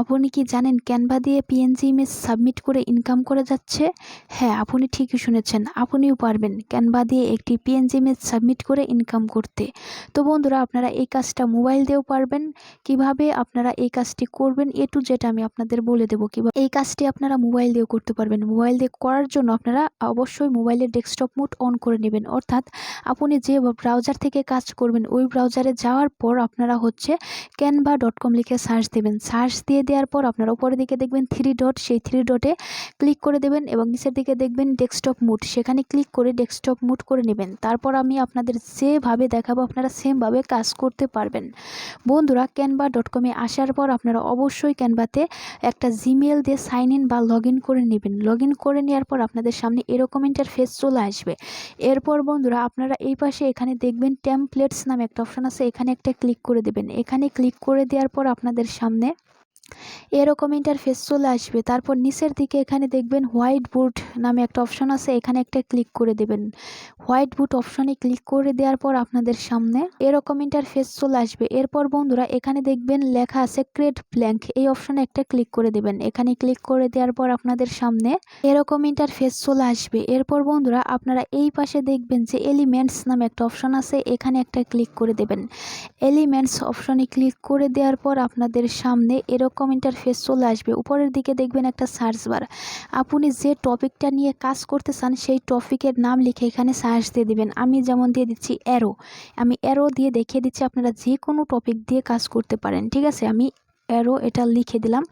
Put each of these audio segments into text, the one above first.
আপনি কি জানেন ক্যানভা দিয়ে পিএনজি ইমেজ সাবমিট করে ইনকাম করা যাচ্ছে? হ্যাঁ আপনি ঠিকই শুনেছেন, আপনিও পারবেন ক্যানভা দিয়ে একটি পিএনজি ইমেজ সাবমিট করে ইনকাম করতে। তো বন্ধুরা, আপনারা এই কাজটা মোবাইল দিয়েও পারবেন। কীভাবে আপনারা এই কাজটি করবেন এ টু জেড আমি আপনাদের বলে দেবো। কীভাবে এই কাজটি আপনারা মোবাইল দিয়েও করতে পারবেন মোবাইল দিয়ে করার জন্য আপনারা অবশ্যই মোবাইলের ডেস্কটপ মোড অন করে নেবেন। অর্থাৎ আপনি যে ব্রাউজার থেকে কাজ করবেন, ওই ব্রাউজারে যাওয়ার পর আপনারা হচ্ছে ক্যানভা ডট কম লিখে সার্চ দেবেন। সার্চ দিয়ে দেওয়ার পর আপনারা উপরের দিকে দেখবেন থ্রি ডট সেই থ্রি ডটে ক্লিক করে দেবেন এবং নিচের দিকে দেখবেন ডেস্কটপ মুড সেখানে ক্লিক করে ডেস্কটপ মুড করে নেবেন। তারপর আমি আপনাদের যেভাবে দেখাবো, আপনারা সেমভাবে কাজ করতে পারবেন। বন্ধুরা ক্যানভা ডট কমে আসার পর আপনারা অবশ্যই ক্যানভাতে একটা জিমেল দিয়ে সাইন ইন বা লগ করে নেবেন। লগ করে নেওয়ার পর আপনাদের সামনে এরকম ইন্টারফেস চলে আসবে। এরপর বন্ধুরা, আপনারা এই পাশে এখানে দেখবেন টেমপ্লেটস নামে একটা অপশান আছে, এখানে একটা ক্লিক করে দেবেন। এখানে ক্লিক করে দেওয়ার পর আপনাদের সামনে এরকম ইন্টারফেস চলে আসবে। তারপর নিচের দিকে এখানে দেখবেন হোয়াইট বোর্ড নামে একটা অপশন আছে। এখানে একটা ক্লিক করে দেবেন। হোয়াইট বোর্ড অপশনে ক্লিক করে দেওয়ার পর আপনাদের সামনে এরকম ইন্টারফেস চলে আসবে। এরপর বন্ধুরা এখানে দেখবেন লেখা আছে ক্রেড ব্ল্যাঙ্ক এই অপশনে একটা ক্লিক করে দেবেন। এখানে ক্লিক করে দেওয়ার পর আপনাদের সামনে এরকম ইন্টারফেস চলে আসবে। এরপর বন্ধুরা আপনারা এই পাশে দেখবেন যে এলিমেন্টস নামে একটা অপশন আছে। এখানে একটা ক্লিক করে দেবেন। এলিমেন্টস অপশনে ক্লিক করে দেওয়ার পর আপনাদের সামনে এরকম ইন্টারফেস চলে আসবে। উপরের দিকে দেখবেন একটা সার্চ বার আপনি যে টপিকটা নিয়ে কাজ করতে চান সেই টপিকের নাম লিখে এখানে সার্চ দিয়ে দেবেন। আমি যেমন দিয়ে দিচ্ছি অ্যারো আমি অ্যারো দিয়ে দেখিয়ে দিচ্ছি আপনারা যে কোনো টপিক দিয়ে কাজ করতে পারেন। ঠিক আছে? আমি অ্যারো এটা লিখে দিলাম।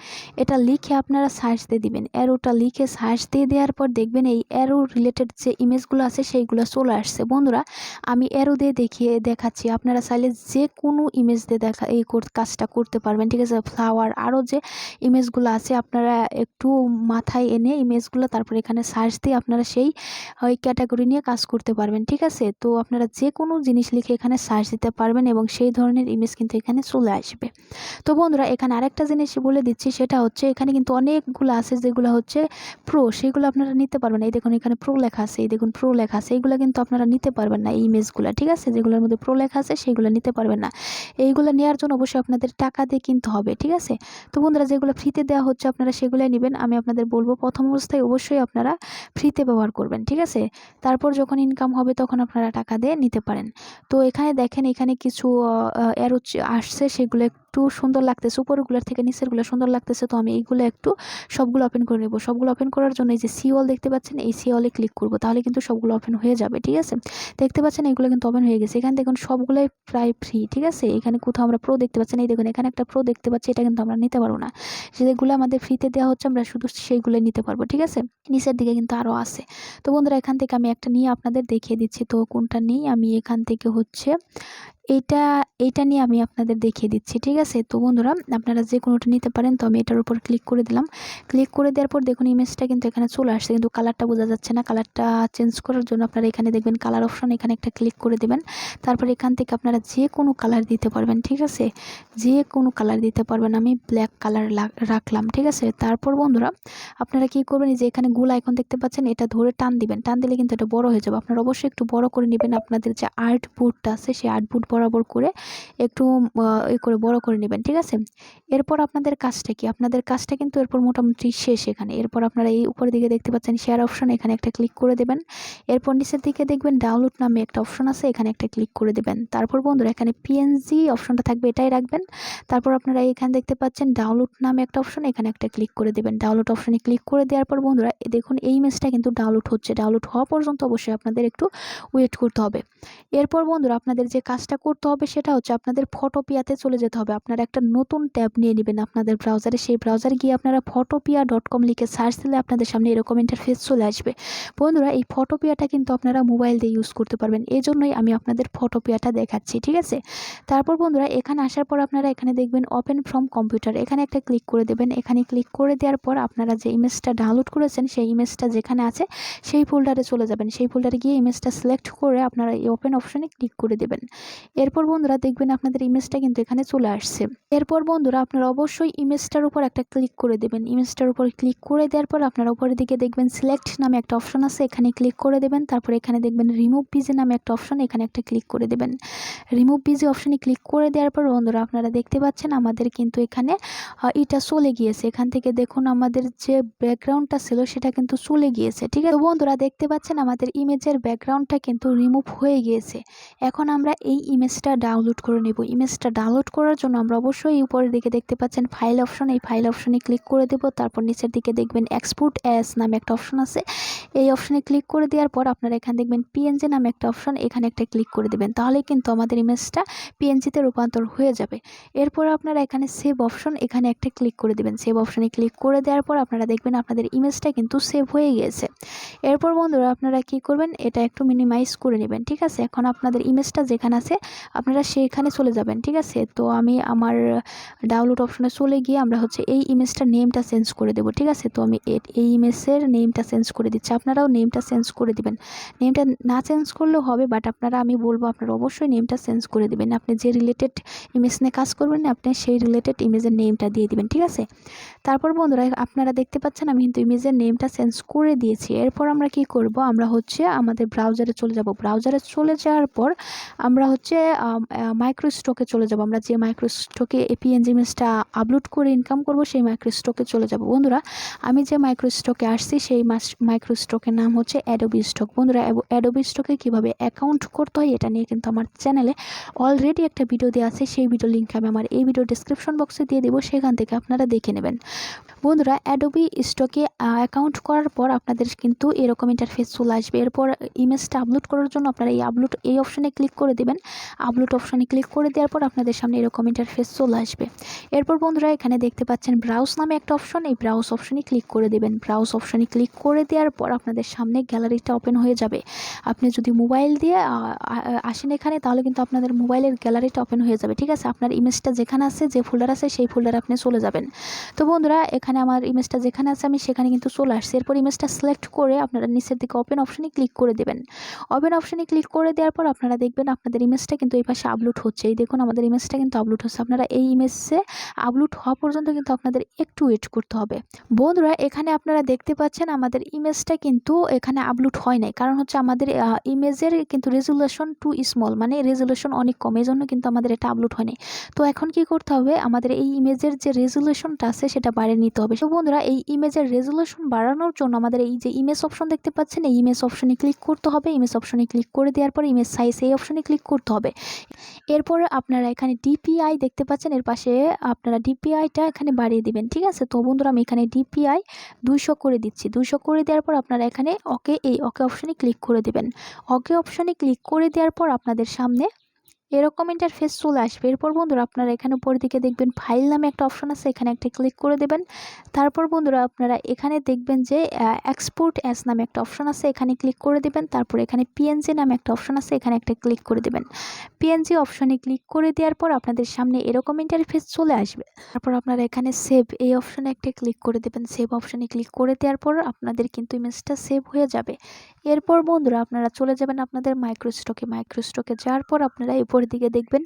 এটা লিখে আপনারা সার্চ দিয়ে দিবেন। অ্যারোটা লিখে সার্চ দিয়ে দেওয়ার পর দেখবেন এই অ্যারো রিলেটেড যে ইমেজগুলো আছে, সেইগুলো চলে আসছে। বন্ধুরা, আমি অ্যারো দিয়ে দেখিয়ে দেখাচ্ছি। আপনারা চাইলে যে কোনো ইমেজ দিয়ে দেখা, এই কাজটা করতে পারবেন। ঠিক আছে? ফ্লাওয়ার আরও যে ইমেজগুলো আছে, আপনারা একটু মাথায় এনে ইমেজগুলো তারপর এখানে সার্চ দিয়ে আপনারা সেই, ওই ক্যাটাগরি নিয়ে কাজ করতে পারবেন। ঠিক আছে? তো আপনারা যে কোনো জিনিস লিখে এখানে সার্চ দিতে পারবেন এবং সেই ধরনের ইমেজ কিন্তু এখানে চলে আসবে। তো বন্ধুরা, এখানে আরেকটা জিনিস বলে দিচ্ছি, সেটা হচ্ছে এখানে কিন্তু অনেকগুলো আছে যেগুলো হচ্ছে প্রো সেগুলো আপনারা নিতে পারবেন। এই দেখুন এখানে প্রো লেখা আছে, এই দেখুন প্রো লেখা আছে এইগুলো কিন্তু আপনারা নিতে পারবেন না এই ইমেজগুলো, ঠিক আছে? যেগুলোর মধ্যে প্রো লেখা আছে সেইগুলো নিতে পারবেন না। এইগুলো নেওয়ার জন্য অবশ্যই আপনাদের টাকা দিয়ে কিনতে হবে, ঠিক আছে? তো বন্ধুরা, যেগুলো ফ্রিতে দেওয়া হচ্ছে আপনারা সেগুলোই নেবেন। আমি আপনাদের বলব, প্রথম অবস্থায় অবশ্যই আপনারা ফ্রিতে ব্যবহার করবেন, ঠিক আছে? তারপর যখন ইনকাম হবে তখন আপনারা টাকা দিয়ে নিতে পারেন। তো এখানে দেখেন, এখানে কিছু অ্যারো আসছে, সেগুলো একটু সুন্দর লাগতেছে। উপরগুলোর থেকে নিচেরগুলো সুন্দর লাগতেছে, তো আমি এইগুলো একটু সবগুলো ওপেন করে নেব। সবগুলো ওপেন করার জন্য এই যে সিওল দেখতে পাচ্ছেন, এই সিওলে ক্লিক করব, তাহলে কিন্তু সবগুলো ওপেন হয়ে যাবে, ঠিক আছে? দেখতে পাচ্ছেন এগুলো কিন্তু ওপেন হয়ে গেছে। এখানে দেখুন সবগুলোই প্রায় ফ্রি ঠিক আছে? এখানে কোথাও আমরা প্রো দেখতে পাচ্ছেন এই দেখুন, এখানে একটা প্রো দেখতে পাচ্ছি, এটা কিন্তু আমরা নিতে পারব না। যেগুলো আমাদের ফ্রিতে দেওয়া হচ্ছে, আমরা শুধু সেইগুলোই নিতে পারব, ঠিক আছে? নিচের দিকে কিন্তু আরও আছে। তো বন্ধুরা, এখান থেকে আমি একটা নিয়ে আপনাদের দেখিয়ে দিচ্ছি। তো কোনটা নিই? আমি এখান থেকে হচ্ছে এইটা এইটা নিয়ে আমি আপনাদের দেখিয়ে দিচ্ছি, ঠিক আছে? তো বন্ধুরা, আপনারা যে কোনোটা নিতে পারেন, তো আমি এটার উপর ক্লিক করে দিলাম। ক্লিক করে দেওয়ার পর দেখুন ইমেজটা কিন্তু এখানে চলে আসছে, কিন্তু কালারটা বোঝা যাচ্ছে না। কালারটা চেঞ্জ করার জন্য আপনারা এখানে দেখবেন কালার অপশন এখানে একটা ক্লিক করে দেবেন। তারপর এখান থেকে আপনারা যে কোনো কালার দিতে পারবেন, ঠিক আছে? যে কোনো কালার দিতে পারবেন, আমি ব্ল্যাক কালার রাখলাম, ঠিক আছে? তারপর বন্ধুরা, আপনারা কি করবেন যে এখানে গোল আইকন দেখতে পাচ্ছেন, এটা ধরে টান দিবেন। টান দিলে কিন্তু এটা বড় হয়ে যাবে। আপনারা অবশ্যই একটু বড় করে নেবেন। আপনাদের যে আর্ট বোর্ডটা আছে, সেই আর্ট বোর্ড বরাবর করে একটু ই করে বড় করে নেবেন, ঠিক আছে? এরপর আপনাদের কাজটা কি? আপনাদের কাজটা কিন্তু এরপর মোটামুটি শেষ এখানে। এরপর আপনারা এই উপরের দিকে দেখতে পাচ্ছেন শেয়ার অপশন এখানে একটা ক্লিক করে দেবেন। এরপর নিচের দিকে দেখবেন ডাউনলোড নামে একটা অপশন আছে, এখানে একটা ক্লিক করে দেবেন। তারপর বন্ধুরা, এখানে পিএনজি অপশনটা থাকবে, এটাই রাখবেন। তারপর আপনারা এখানে দেখতে পাচ্ছেন ডাউনলোড নামে একটা অপশন এখানে একটা ক্লিক করে দেবেন। ডাউনলোড অপশনে ক্লিক করে দেওয়ার পর বন্ধুরা দেখুন এই ইমেজটা কিন্তু ডাউনলোড হচ্ছে। ডাউনলোড হওয়া পর্যন্ত অবশ্যই আপনাদের একটু ওয়েট করতে হবে। এরপর বন্ধুরা, আপনাদের যে কাজটা করতে হবে সেটা হচ্ছে আপনাদের ফটোপিয়াতে চলে যেতে হবে। আপনারা একটা নতুন ট্যাব নিয়ে নেবেন আপনাদের ব্রাউজারে সেই ব্রাউজারে গিয়ে আপনারা ফটোপিয়া ডট কম লিখে সার্চ দিলে আপনাদের সামনে এরকম ইন্টারফেস চলে আসবে। বন্ধুরা, এই ফটোপিয়াটা কিন্তু আপনারা মোবাইল দিয়ে ইউজ করতে পারবেন। এই জন্যই আমি আপনাদের ফটোপিয়াটা দেখাচ্ছি, ঠিক আছে? তারপর বন্ধুরা, এখানে আসার পর আপনারা এখানে দেখবেন ওপেন ফ্রম কম্পিউটার এখানে একটা ক্লিক করে দেবেন। এখানে ক্লিক করে দেওয়ার পর আপনারা যে ইমেজটা ডাউনলোড করেছেন, সেই ইমেজটা যেখানে আছে, সেই ফোল্ডারে চলে যাবেন। সেই ফোল্ডারে গিয়ে ইমেজটা সিলেক্ট করে আপনারা এই ওপেন অপশনে ক্লিক করে দেবেন। এরপর বন্ধুরা দেখবেন আপনাদের ইমেজটা কিন্তু এখানে চলে আসছে। এরপর বন্ধুরা আপনারা অবশ্যই ইমেজটার উপর একটা ক্লিক করে দেবেন। ইমেজটার উপর ক্লিক করে দেওয়ার পর আপনারা উপরের দিকে দেখবেন সিলেক্ট নামে একটা অপশন আছে, এখানে ক্লিক করে দেবেন। তারপর এখানে দেখবেন রিমুভ বিজি নামে একটা অপশন, এখানে একটা ক্লিক করে দেবেন। রিমুভ বিজি অপশনে ক্লিক করে দেওয়ার পর বন্ধুরা আপনারা দেখতে পাচ্ছেন আমাদের কিন্তু এখানে এটা চলে গিয়েছে। এখান থেকে দেখুন আমাদের যে ব্যাকগ্রাউন্ডটা ছিল সেটা কিন্তু চলে গিয়েছে, ঠিক আছে? বন্ধুরা দেখতে পাচ্ছেন আমাদের ইমেজের ব্যাকগ্রাউন্ডটা কিন্তু রিমুভ হয়ে গিয়েছে। এখন আমরা এই ইমেজটা ডাউনলোড করে নেব। ইমেজটা ডাউনলোড করার জন্য আমরা অবশ্যই উপরের দিকে দেখতে পাচ্ছেন ফাইল অপশন এই ফাইল অপশনে ক্লিক করে দেব। তারপর নিচের দিকে দেখবেন এক্সপোর্ট অ্যাস নামে একটা অপশন আছে। এই অপশনে ক্লিক করে দেওয়ার পর আপনারা এখানে দেখবেন পিএনজি নামে একটা অপশন এখানে একটা ক্লিক করে দেবেন। তাহলে কিন্তু আমাদের ইমেজটা পিএনজিতে রূপান্তর হয়ে যাবে। এরপর আপনারা এখানে সেভ অপশন এখানে একটা ক্লিক করে দেবেন। সেভ অপশনে ক্লিক করে দেওয়ার পর আপনারা দেখবেন আপনাদের ইমেজটা কিন্তু সেভ হয়ে গিয়েছে এরপর বন্ধুরা আপনারা কি করবেন? এটা একটু মিনিমাইজ করে নেবেন। ঠিক আছে? এখন আপনাদের ইমেজটা যেখানে আছে আপনারা সেখানে চলে যাবেন, ঠিক আছে? তো আমি আমার ডাউনলোড অপশনে চলে গিয়ে আমরা হচ্ছে এই ইমেজটার নেমটা চেঞ্জ করে দেবো, ঠিক আছে? তো আমি এই ইমেজের নেমটা চেঞ্জ করে দিচ্ছি। আপনারাও নেমটা চেঞ্জ করে দিবেন। নেমটা না চেঞ্জ করলেও হবে বাট আপনারা, আমি বলব আপনারা অবশ্যই নেমটা চেঞ্জ করে দিবেন। আপনি যে রিলেটেড ইমেজ নিয়ে কাজ করবেন না আপনি সেই রিলেটেড ইমেজের নেমটা দিয়ে দিবেন, ঠিক আছে? তারপর বন্ধুরা, আপনারা দেখতে পাচ্ছেন, আমি কিন্তু ইমেজের নেমটা চেঞ্জ করে দিয়েছি। এরপর আমরা কি করব? আমরা হচ্ছে আমাদের ব্রাউজারে চলে যাব। ব্রাউজারে চলে যাওয়ার পর আমরা হচ্ছে মাইক্রো স্টকে চলে যাব। আমরা যে মাইক্রো স্টকে এপিএনজি ইমেজটা আপলোড করে ইনকাম করব, সেই মাইক্রো স্টকে চলে যাব। বন্ধুরা, আমি যে মাইক্রো স্টকে আসছি, সেই মাইক্রো স্টকের নাম হচ্ছে অ্যাডোবি স্টক বন্ধুরা অ্যাডোবি স্টকে কীভাবে অ্যাকাউন্ট করতে হয়, এটা নিয়ে কিন্তু আমার চ্যানেলে অলরেডি একটা ভিডিও দেওয়া আছে। সেই ভিডিও লিঙ্ক আমি আমার এই ভিডিও ডিসক্রিপশন বক্সে দিয়ে দেবো, সেখান থেকে আপনারা দেখে নেবেন। বন্ধুরা অ্যাডোবি স্টকে অ্যাকাউন্ট করার পর আপনাদের কিন্তু এরকম ইন্টারফেস চলে আসবে। এরপর ইমেজটা আপলোড করার জন্য আপনারা এই আপলোড এই অপশনে ক্লিক করে দেবেন। আপলোড অপশানে ক্লিক করে দেওয়ার পর আপনাদের সামনে এরকম ইন্টারফেস চলে আসবে। এরপর বন্ধুরা এখানে দেখতে পাচ্ছেন ব্রাউজ নামে একটা অপশন এই ব্রাউজ অপশনে ক্লিক করে দেবেন। ব্রাউজ অপশনে ক্লিক করে দেওয়ার পর আপনাদের সামনে গ্যালারিটা ওপেন হয়ে যাবে। আপনি যদি মোবাইল দিয়ে আসেন এখানে, তাহলে কিন্তু আপনাদের মোবাইলের গ্যালারিটা ওপেন হয়ে যাবে, ঠিক আছে? আপনার ইমেজটা যেখানে আছে, যে ফোল্ডার আছে, সেই ফোল্ডার আপনি চলে যাবেন। তো বন্ধুরা, এখানে আমার ইমেজটা যেখানে আছে, আমি সেখানে কিন্তু চলে আসছি। এরপর ইমেজটা সিলেক্ট করে আপনারা নিচের দিকে ওপেন অপশনে ক্লিক করে দেবেন। ওপেন অপশনে ক্লিক করে দেওয়ার পর আপনারা দেখবেন আপনাদের ইমেজটা কিন্তু এই পাশে আপলোড হচ্ছে। এই দেখুন আমাদের ইমেজটা কিন্তু আপলোড হচ্ছে। আপনারা এই ইমেজে আপলোড হওয়া পর্যন্ত কিন্তু আপনাদের একটু ওয়েট করতে হবে। বন্ধুরা, এখানে আপনারা দেখতে পাচ্ছেন আমাদের ইমেজটা কিন্তু এখানে আপলোড হয় নাই। কারণ হচ্ছে আমাদের ইমেজের কিন্তু রেজুলেশন টু স্মল মানে রেজুলেশন অনেক কম। এই জন্য কিন্তু আমাদের এটা আপলোড হয়নি তো এখন কি করতে হবে? আমাদের এই ইমেজের যে রেজুলেশনটা আছে, সেটা বাড়িয়ে নিতে হবে। তো বন্ধুরা, এই ইমেজের রেজুলেশন বাড়ানোর জন্য আমাদের এই যে ইমেজ অপশন দেখতে পাচ্ছেন, এই ইমেজ অপশনে ক্লিক করতে হবে। ইমেজ অপশনে ক্লিক করে দেওয়ার পর ইমেজ সাইজ এই অপশনে ক্লিক করতে হবে। এরপর আপনারা এখানে ডিপিআই দেখতে পাচ্ছেন, এর পাশে আপনারা ডিপিআইটা এখানে বাড়িয়ে দিবেন, ঠিক আছে? তো বন্ধুরা, আমি এখানে ডিপিআই দুইশো করে দিচ্ছি। দুইশো করে দেওয়ার পর আপনারা এখানে ওকে এই ওকে অপশনে ক্লিক করে দেবেন। ওকে অপশনে ক্লিক করে দেওয়ার পর আপনাদের সামনে এরকম ইন্টারফেস চলে আসবে। এরপর বন্ধুরা আপনারা এখানে উপরের দিকে দেখবেন ফাইল নামে একটা অপশন আছে, এখানে একটা ক্লিক করে দেবেন। তারপর বন্ধুরা আপনারা এখানে দেখবেন যে এক্সপোর্ট অ্যাস নামে একটা অপশন আছে, এখানে ক্লিক করে দেবেন। তারপর এখানে পিএনজি নামে একটা অপশন আছে, এখানে একটা ক্লিক করে দেবেন। পিএনজি অপশনে ক্লিক করে দেওয়ার পর আপনাদের সামনে এরকম ইন্টারফেস চলে আসবে। তারপর আপনারা এখানে সেভ এই অপশনে একটা ক্লিক করে দেবেন। সেভ অপশনে ক্লিক করে দেওয়ার পর আপনাদের কিন্তু ইমেজটা সেভ হয়ে যাবে। এরপর বন্ধুরা আপনারা চলে যাবেন আপনাদের মাইক্রোস্টকে মাইক্রোস্টকে যাওয়ার পর আপনারা উপরের দিকে দেখবেন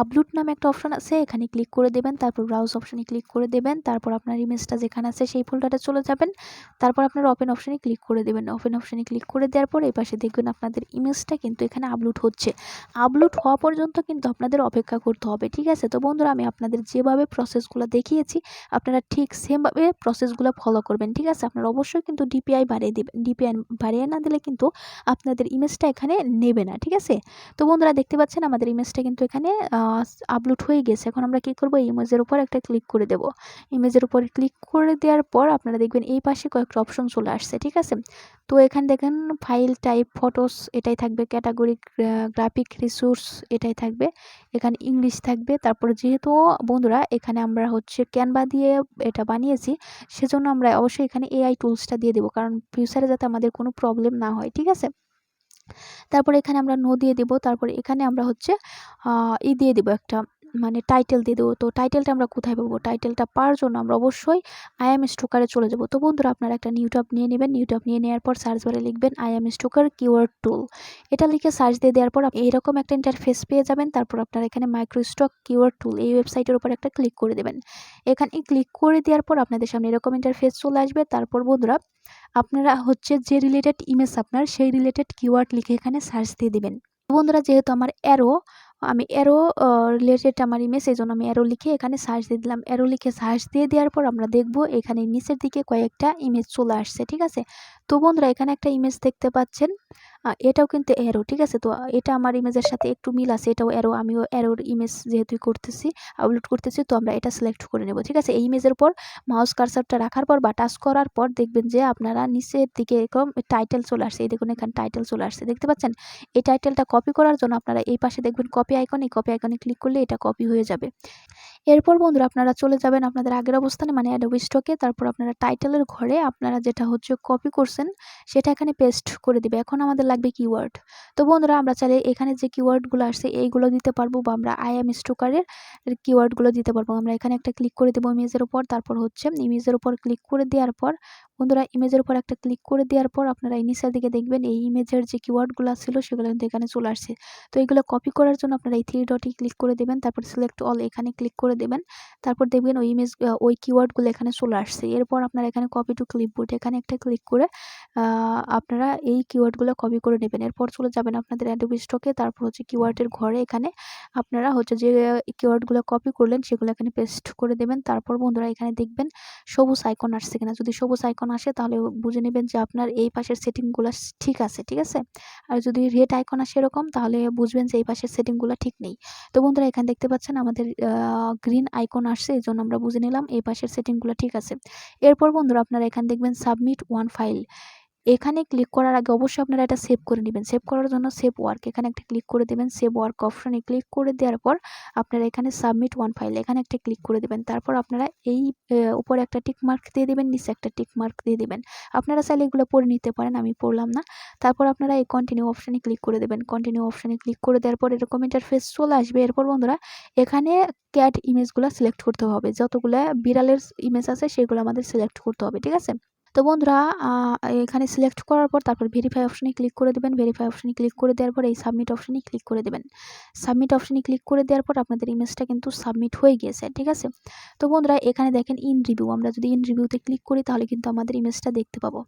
আপলোড নামে একটা অপশন আছে, এখানে ক্লিক করে দেবেন, তারপর ব্রাউজ অপশানে ক্লিক করে দেবেন, তারপর আপনার ইমেজটা যেখানে আছে সেই ফোল্ডারে চলে যাবেন, তারপর আপনার ওপেন অপশানে ক্লিক করে দেবেন। ওপেন অপশানে ক্লিক করে দেওয়ার পর এই পাশে দেখবেন আপনাদের ইমেজটা কিন্তু এখানে আপলোড হচ্ছে। আপলোড হওয়া পর্যন্ত কিন্তু আপনাদের অপেক্ষা করতে হবে, ঠিক আছে? তো বন্ধুরা, আমি আপনাদের যেভাবে প্রসেসগুলো দেখিয়েছি, আপনারা ঠিক সেমভাবে প্রসেসগুলো ফলো করবেন, ঠিক আছে? আপনারা অবশ্যই কিন্তু ডিপিআই বাড়িয়ে দেবেন ডিপিআই বাড়িয়ে না দিলে কিন্তু আপনাদের ইমেজটা এখানে নেবে না, ঠিক আছে? তো বন্ধুরা, দেখতে পাচ্ছেন আমাদের ইমেজটা কিন্তু এখানে আপলোড হয়ে গেছে। এখন আমরা কী করব? ইমেজের উপর একটা ক্লিক করে দেব। ইমেজের উপর ক্লিক করে দেওয়ার পর আপনারা দেখবেন এই পাশে কয়েকটা অপশন চলে আসছে, ঠিক আছে? তো এখানে দেখেন ফাইল টাইপ ফটোস এটাই থাকবে ক্যাটাগরি গ্রাফিক রিসোর্স এটাই থাকবে, এখানে ইংলিশ থাকবে। তারপরে যেহেতু বন্ধুরা, এখানে আমরা হচ্ছে ক্যানভা দিয়ে এটা বানিয়েছি, সেজন্য আমরা অবশ্যই এখানে এআই টুলসটা দিয়ে দেবো। কারণ ফিউচারে যাতে আমাদের কোনো প্রবলেম না হয়, ঠিক আছে? তারপরে এখানে আমরা নো দিয়ে দেবো তারপরে এখানে আমরা হচ্ছে ই দিয়ে দেবো একটা মানে টাইটেল দিয়ে দেবো। তো টাইটেলটা আমরা কোথায় পাবো? টাইটেলটা পাওয়ার জন্য আমরা অবশ্যই আই এম স্টোকারে চলে যাব। তো বন্ধুরা, আপনারা একটা নিউ ট্যাব নিয়ে নেবেন। নিউ ট্যাব নিয়ে নেওয়ার পর সার্চ বারে লিখবেন I am stoker keyword tool এটা লিখে সার্চ দিয়ে দেওয়ার পর এইরকম একটা ইন্টারফেস পেয়ে যাবেন। তারপর আপনারা এখানে মাইক্রোস্টক কিওয়ার্ড টুল এই ওয়েবসাইটের উপর একটা ক্লিক করে দেবেন। এখানে ক্লিক করে দেওয়ার পর আপনাদের সামনে এরকম ইন্টারফেস চলে আসবে। তারপর বন্ধুরা, আপনারা হচ্ছে যে রিলেটেড ইমেজ আপনার সেই রিলেটেড কিওয়ার্ড লিখে এখানে সার্চ দিয়ে দেবেন। বন্ধুরা, যেহেতু আমার অ্যারো আমি অ্যারো রিলেটেড আমার ইমেজ এই জন্য আমি অ্যারো লিখে এখানে সার্চ দিয়ে দিলাম। অ্যারো লিখে সার্চ দিয়ে দেওয়ার পর আমরা দেখব এখানে নিচের দিকে কয়েকটা ইমেজ চলে আসছে, ঠিক আছে? তো বন্ধুরা, এখানে একটা ইমেজ দেখতে পাচ্ছেন। এটাও কিন্তু অ্যারো ঠিক আছে? তো এটা আমার ইমেজের সাথে একটু মিল আছে, এটাও অ্যারো আমিও অ্যারোর ইমেজ যেহেতু করতেছি আপলোড করতেছি, তো আমরা এটা সিলেক্ট করে নেব, ঠিক আছে? এই ইমেজের পর মাউস কারসারটা রাখার পর বা টাচ করার পর দেখবেন যে আপনারা নিচের দিকে এরকম টাইটেল চলে আসছে, এই দেখুন এখানে টাইটেল চলে আসছে, দেখতে পাচ্ছেন? এই টাইটেলটা কপি করার জন্য আপনারা এই পাশে দেখবেন কপি আইকন কপি আইকনে ক্লিক করলে এটা কপি হয়ে যাবে। এরপর বন্ধুরা আপনারা চলে যাবেন আপনাদের আগের অবস্থানে মানে অ্যাডোবি স্টকে তারপর আপনারা টাইটেলের ঘরে আপনারা যেটা হচ্ছে কপি করছেন, সেটা এখানে পেস্ট করে দিবে। এখন আমাদের লাগবে কিওয়ার্ড তো বন্ধুরা, আমরা চাইলে এখানে যে কিওয়ার্ডগুলো আসছে, এইগুলো দিতে পারব বা আমরা আই এম স্টোকারের কিওয়ার্ডগুলো দিতে পারব। আমরা এখানে একটা ক্লিক করে দেবো ইমেজের উপর। তারপর হচ্ছে ইমেজের উপর ক্লিক করে দেওয়ার পর বন্ধুরা ইমেজের উপর একটা ক্লিক করে দেওয়ার পর আপনারা এই নিচের দিকে দেখবেন এই ইমেজের যে কিওয়ার্ডগুলো ছিল সেগুলো কিন্তু এখানে চলে আসছে। তো এগুলো কপি করার জন্য আপনারা এই থ্রি ডটে ক্লিক করে দেবেন, তারপর সিলেক্ট অল এখানে ক্লিক করে দেবেন, তারপর দেখবেন ওই ইমেজ ওই কিওয়ার্ডগুলো এখানে চলে আসছে। এরপর আপনারা এখানে কপি টু ক্লিপবোর্ড এখানে একটা ক্লিক করে আপনারা এই কিওয়ার্ডগুলো কপি করে নেবেন। এরপর চলে যাবেন আপনাদের অ্যাডোবি স্টকে তারপর হচ্ছে কিওয়ার্ডের ঘরে এখানে আপনারা হচ্ছে যে কিওয়ার্ডগুলো কপি করলেন সেগুলো এখানে পেস্ট করে দেবেন। তারপর বন্ধুরা এখানে দেখবেন সবুজ আইকন আসছে কিনা। যদি সবুজ আইকন আসে তাহলে বুঝে নেবেন যে আপনার এই পাশের সেটিংগুলো ঠিক আছে ঠিক আছে? আর যদি রেড আইকন আসে এরকম তাহলে বুঝবেন যে এই পাশের সেটিংগুলো ঠিক নেই। তো বন্ধুরা এখানে দেখতে পাচ্ছেন আমাদের গ্রিন আইকন আসছে, এই জন্য আমরা বুঝে নিলাম এই পাশের সেটিংগুলো ঠিক আছে। এরপর বন্ধুরা আপনারা এখানে দেখবেন সাবমিট ওয়ান ফাইল এখানে ক্লিক করার আগে অবশ্যই আপনারা এটা সেভ করে নেবেন। সেভ করার জন্য সেভ ওয়ার্ক এখানে একটা ক্লিক করে দেবেন সেভ ওয়ার্ক অপশনে ক্লিক করে দেওয়ার পর আপনারা এখানে সাবমিট ওয়ান ফাইল এখানে একটা ক্লিক করে দেবেন। তারপর আপনারা এই উপরে একটা টিক মার্ক দিয়ে দেবেন, নিচে একটা টিক মার্ক দিয়ে দেবেন। আপনারা চাইলে এগুলো পড়ে নিতে পারেন, আমি পড়লাম না। তারপর আপনারা এই কন্টিনিউ অপশানে ক্লিক করে দেবেন। কন্টিনিউ অপশানে ক্লিক করে দেওয়ার পর এরকম ইন্টারফেস চলে আসবে। এরপর বন্ধুরা, এখানে ক্যাট ইমেজগুলো সিলেক্ট করতে হবে। যতগুলো বিড়ালের ইমেজ আছে, সেগুলো আমাদের সিলেক্ট করতে হবে, ঠিক আছে? তো বন্ধুরা এখানে সিলেক্ট করার পর তারপর ভেরিফাই অপশনে ক্লিক করে দেবেন। ভেরিফাই অপশনে ক্লিক করে দেওয়ার পর এই সাবমিট অপশনে ক্লিক করে দেবেন। সাবমিট অপশনে ক্লিক করে দেওয়ার পর আপনাদের ইমেজটা কিন্তু সাবমিট হয়ে গিয়েছে, ঠিক আছে? তো বন্ধুরা, এখানে দেখেন ইন রিভিউ আমরা যদি ইন রিভিউতে ক্লিক করি তাহলে কিন্তু আমাদের ইমেজটা দেখতে পাবো।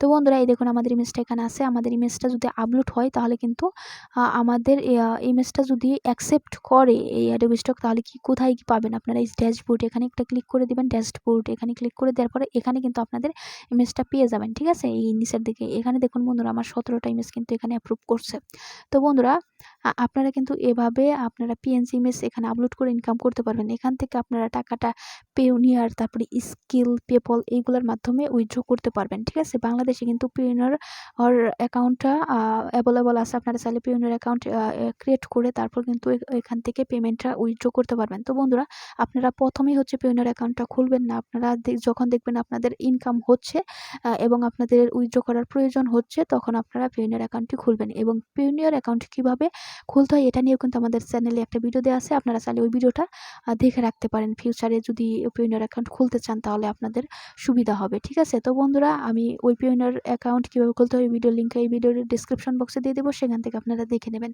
তো বন্ধুরা, এই দেখুন আমাদের ইমেজটা এখানে আছে। আমাদের ইমেজটা যদি আপলোড হয় তাহলে কিন্তু আমাদের ইমেজটা যদি অ্যাকসেপ্ট করে এই অ্যাডোবি স্টক তাহলে কি কোথায় কি পাবেন? আপনারা এই ড্যাশবোর্ড এখানে একটা ক্লিক করে দেবেন। ড্যাশবোর্ড এখানে ক্লিক করে দেওয়ার পরে এখানে কিন্তু আপনাদের ইমেজটা পেয়ে যাবেন, ঠিক আছে? এই নিচের দিকে। এখানে দেখুন বন্ধুরা, আমার সতেরোটা ইমেজ কিন্তু এখানে অ্যাপ্রুভ করছে। তো বন্ধুরা আপনারা কিন্তু এভাবে আপনারা পিএনজি ইমেজ এখানে আপলোড করে ইনকাম করতে পারবেন। এখান থেকে আপনারা টাকাটা পেউনিয়ার তারপরে স্কিল পেপল এইগুলোর মাধ্যমে উইথড্র করতে পারবেন, ঠিক আছে? বাংলাদেশে কিন্তু পিউনিয়ার অ্যাকাউন্টটা অ্যাভেলেবল আছে। আপনারা চাইলে পিউনিয়ার অ্যাকাউন্ট ক্রিয়েট করে তারপর কিন্তু এখান থেকে পেমেন্টটা উইথড্র করতে পারবেন। তো বন্ধুরা, আপনারা প্রথমেই হচ্ছে পিউনিয়ার অ্যাকাউন্টটা খুলবেন না। আপনারা যখন দেখবেন আপনাদের ইনকাম হচ্ছে এবং আপনাদের উইথড্র করার প্রয়োজন হচ্ছে, তখন আপনারা পিউনিয়ার অ্যাকাউন্টটি খুলবেন। এবং পিউনিয়ার অ্যাকাউন্ট কীভাবে খুলতে হয় এটা নিয়েও কিন্তু আমাদের চ্যানেলে একটা ভিডিও দেওয়া আছে। আপনারা চাইলে ওই ভিডিওটা দেখে রাখতে পারেন। ফিউচারে যদি পিউনিয়ার অ্যাকাউন্ট খুলতে চান, তাহলে আপনাদের সুবিধা হবে। ঠিক আছে? তো বন্ধুরা, আমি ওই পিউনিয়ার অ্যাকাউন্ট কীভাবে খুলতে হয় ভিডিও লিঙ্ক এই ভিডিওর ডিসক্রিপশন বক্সে দিয়ে দেবো। সেখান থেকে আপনারা দেখে নেবেন।